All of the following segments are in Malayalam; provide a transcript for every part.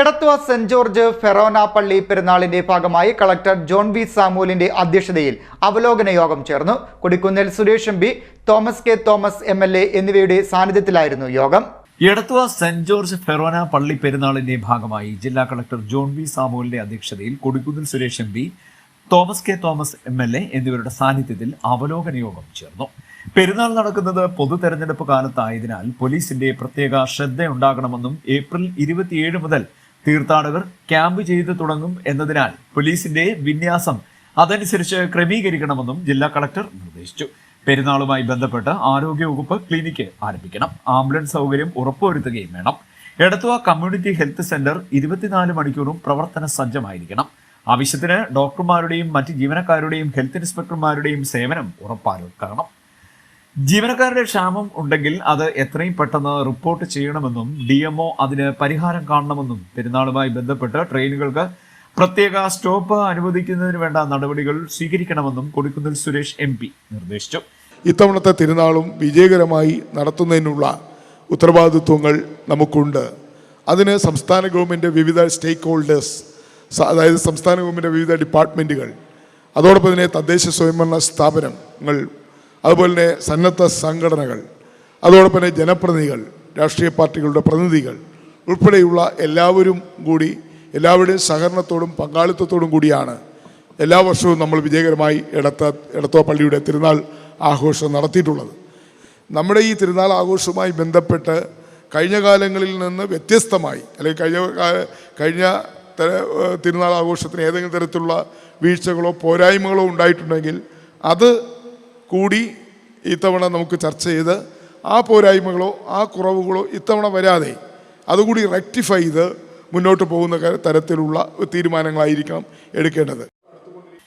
എടത്വ സെന്റ് ജോർജ് ഫെറോന പള്ളി പെരുന്നാളിന്റെ ഭാഗമായി കളക്ടർ ജോൺ വി സാമുലിന്റെ അധ്യക്ഷതയിൽ അവലോകന യോഗം ചേർന്നു. Kodikunnil Suresh M P Thomas K Thomas M എന്നിവയുടെ സാന്നിധ്യത്തിലായിരുന്നു യോഗം. എടത്തുവ സെന്റ് ജോർജ് ഫെറോന പള്ളി പെരുന്നാളിന്റെ ഭാഗമായി ജില്ലാ കളക്ടർ ജോൺ വി സാമുലിന്റെ അധ്യക്ഷതയിൽ Kodikunnil Suresh M P Thomas K Thomas A എന്നിവരുടെ സാന്നിധ്യത്തിൽ അവലോകന യോഗം ചേർന്നു. പെരുന്നാൾ നടക്കുന്നത് പൊതു തെരഞ്ഞെടുപ്പ് കാലത്തായതിനാൽ പോലീസിന്റെ പ്രത്യേക ശ്രദ്ധയുണ്ടാകണമെന്നും ഏപ്രിൽ ഇരുപത്തിയേഴ് മുതൽ തീർത്ഥാടകർ ക്യാമ്പ് ചെയ്ത് തുടങ്ങും എന്നതിനാൽ പോലീസിന്റെ വിന്യാസം അതനുസരിച്ച് ക്രമീകരിക്കണമെന്നും ജില്ലാ കളക്ടർ നിർദ്ദേശിച്ചു. പെരുന്നാളുമായി ബന്ധപ്പെട്ട് ആരോഗ്യവകുപ്പ് ക്ലിനിക്ക് ആരംഭിക്കണം. ആംബുലൻസ് സൗകര്യം ഉറപ്പുവരുത്തുകയും വേണം. എടത്തുവ കമ്മ്യൂണിറ്റി ഹെൽത്ത് സെന്റർ ഇരുപത്തിനാല് മണിക്കൂറും പ്രവർത്തന സജ്ജമായിരിക്കണം. ആവശ്യത്തിന് ഡോക്ടർമാരുടെയും മറ്റ് ജീവനക്കാരുടെയും ഹെൽത്ത് ഇൻസ്പെക്ടർമാരുടെയും സേവനം ഉറപ്പാക്കണം. ജീവനക്കാരുടെ ക്ഷാമം ഉണ്ടെങ്കിൽ അത് എത്രയും പെട്ടെന്ന് റിപ്പോർട്ട് ചെയ്യണമെന്നും ഡി അതിന് പരിഹാരം കാണണമെന്നും പെരുന്നാളുമായി ബന്ധപ്പെട്ട് ട്രെയിനുകൾക്ക് പ്രത്യേക സ്റ്റോപ്പ് അനുവദിക്കുന്നതിന് വേണ്ട നടപടികൾ സ്വീകരിക്കണമെന്നും കൊടിക്കുന്നിൽ സുരേഷ് എം നിർദ്ദേശിച്ചു. ഇത്തവണത്തെ തിരുനാളും വിജയകരമായി നടത്തുന്നതിനുള്ള ഉത്തരവാദിത്വങ്ങൾ നമുക്കുണ്ട്. അതിന് സംസ്ഥാന ഗവൺമെന്റ് വിവിധ സ്റ്റേക്ക് ഹോൾഡേഴ്സ് അതായത് സംസ്ഥാന ഗവൺമെന്റ് വിവിധ ഡിപ്പാർട്ട്മെന്റുകൾ അതോടൊപ്പം തന്നെ തദ്ദേശ സ്വയംഭരണ സ്ഥാപനങ്ങൾ അതുപോലെ തന്നെ സന്നദ്ധ സംഘടനകൾ അതോടൊപ്പം തന്നെ ജനപ്രതിനിധികൾ രാഷ്ട്രീയ പാർട്ടികളുടെ പ്രതിനിധികൾ ഉൾപ്പെടെയുള്ള എല്ലാവരും കൂടി എല്ലാവരുടെയും സഹകരണത്തോടും പങ്കാളിത്തത്തോടും കൂടിയാണ് എല്ലാ വർഷവും നമ്മൾ വിജയകരമായി എടത്ത എടത്തോ പള്ളിയുടെ തിരുനാൾ ആഘോഷം നടത്തിയിട്ടുള്ളത്. നമ്മുടെ ഈ തിരുനാൾ ആഘോഷവുമായി ബന്ധപ്പെട്ട് കഴിഞ്ഞ കാലങ്ങളിൽ നിന്ന് വ്യത്യസ്തമായി അല്ലെങ്കിൽ കഴിഞ്ഞ കഴിഞ്ഞ തര തിരുനാൾ ആഘോഷത്തിന് ഏതെങ്കിലും തരത്തിലുള്ള വീഴ്ചകളോ പോരായ്മകളോ ഉണ്ടായിട്ടുണ്ടെങ്കിൽ അത് കൂടി ഇത്തവണ നമുക്ക് ചർച്ച ചെയ്ത് ആ പോരായ്മകളോ ആ കുറവുകളോ ഇത്തവണ വരാതെ അതുകൂടി റെക്ടിഫൈ ചെയ്ത് മുന്നോട്ട് പോകുന്ന തരത്തിലുള്ള തീരുമാനങ്ങളായിരിക്കണം എടുക്കേണ്ടത്.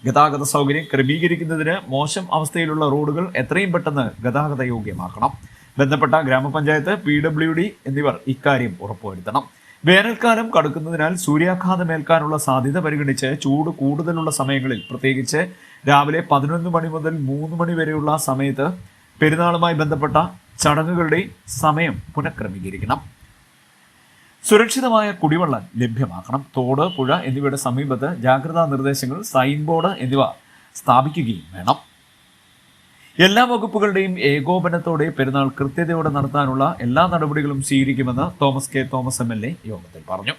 ഗതാഗത സൗകര്യം ക്രമീകരിക്കുന്നതിന് മോശം അവസ്ഥയിലുള്ള റോഡുകൾ എത്രയും പെട്ടെന്ന് ഗതാഗത യോഗ്യമാക്കണം. ബന്ധപ്പെട്ട ഗ്രാമപഞ്ചായത്ത് പി ഡബ്ല്യു ഡി എന്നിവർ ഇക്കാര്യം ഉറപ്പുവരുത്തണം. വേനൽക്കാലം കടക്കുന്നതിനാൽ സൂര്യാഘാതം ഏൽക്കാനുള്ള സാധ്യത പരിഗണിച്ച് ചൂട് കൂടുതലുള്ള സമയങ്ങളിൽ പ്രത്യേകിച്ച് രാവിലെ പതിനൊന്ന് മണി മുതൽ മൂന്ന് മണി വരെയുള്ള സമയത്ത് പെരുന്നാളുമായി ബന്ധപ്പെട്ട ചടങ്ങുകളുടെ സമയം പുനഃക്രമീകരിക്കണം. സുരക്ഷിതമായ കുടിവെള്ളം ലഭ്യമാക്കണം. തോട് പുഴ എന്നിവയുടെ സമീപത്ത് ജാഗ്രതാ നിർദ്ദേശങ്ങൾ സൈൻ ബോർഡ് എന്നിവ സ്ഥാപിക്കുകയും വേണം. എല്ലാ വകുപ്പുകളുടെയും ഏകോപനത്തോടെ പെരുന്നാൾ കൃത്യതയോടെ നടത്താനുള്ള എല്ലാ നടപടികളും സ്വീകരിക്കുമെന്ന് Thomas K Thomas M L A യോഗത്തിൽ പറഞ്ഞു.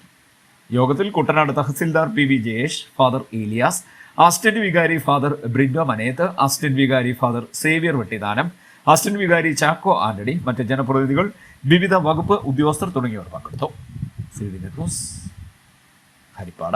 യോഗത്തിൽ Kuttanad tahsildar P V Jayesh father Elias assistant vicar father Brindo Maneth assistant vicar father Xavier Vettidanam assistant vicar Chacko Antony മറ്റ് ജനപ്രതിനിധികൾ വിവിധ വകുപ്പ് ഉദ്യോഗസ്ഥർ തുടങ്ങിയവർ പങ്കെടുത്തു. ഹരിപ്പാട്.